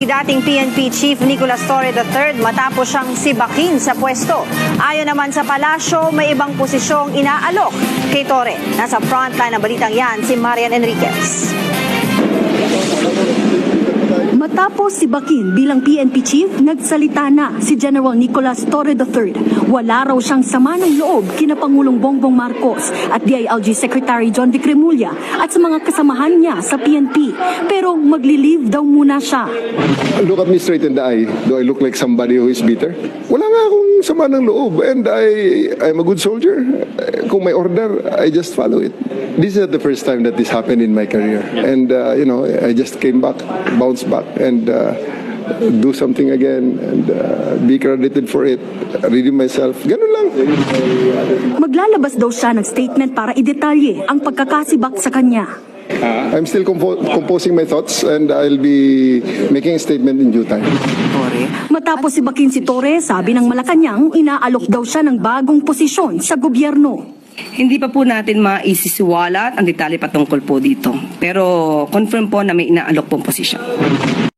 Dating PNP Chief Nicolas Torre III matapos siyang sibakin sa pwesto. Ayon naman sa palasyo, may ibang posisyong inaalok kay Torre. Nasa frontline ng balitang yan si Marian Enriquez. Matapos si Bakin bilang PNP chief, nagsalita na si General Nicolas Torre III. Wala raw siyang sama ng loob kina Pangulong Bongbong Marcos at DILG Secretary John Vic Remulla at sa mga kasamahan niya sa PNP. Pero magli-leave daw muna siya. Look at me straight in the eye. Do I look like somebody who is bitter? Wala nga akong sama ng loob. And I, I'm a good soldier. Kung may order, I just follow it. This is not the first time that this happened in my career. And, uh, you know, I just came back, bounced back, and uh, do something again and uh, be credited for it. Reading myself. Ganun lang. Maglalabas daw siya ng statement para idetalye ang pagkakasibak sa kanya. I'm still compo- composing my thoughts and I'll be making a statement in due time. Matapos si Bakin si Torre, sabi ng Malacanang, inaalok daw siya ng bagong posisyon sa gobyerno. Hindi pa po natin maisisiwalat ang detalye patungkol po dito. Pero confirm po na may inaalok pong posisyon.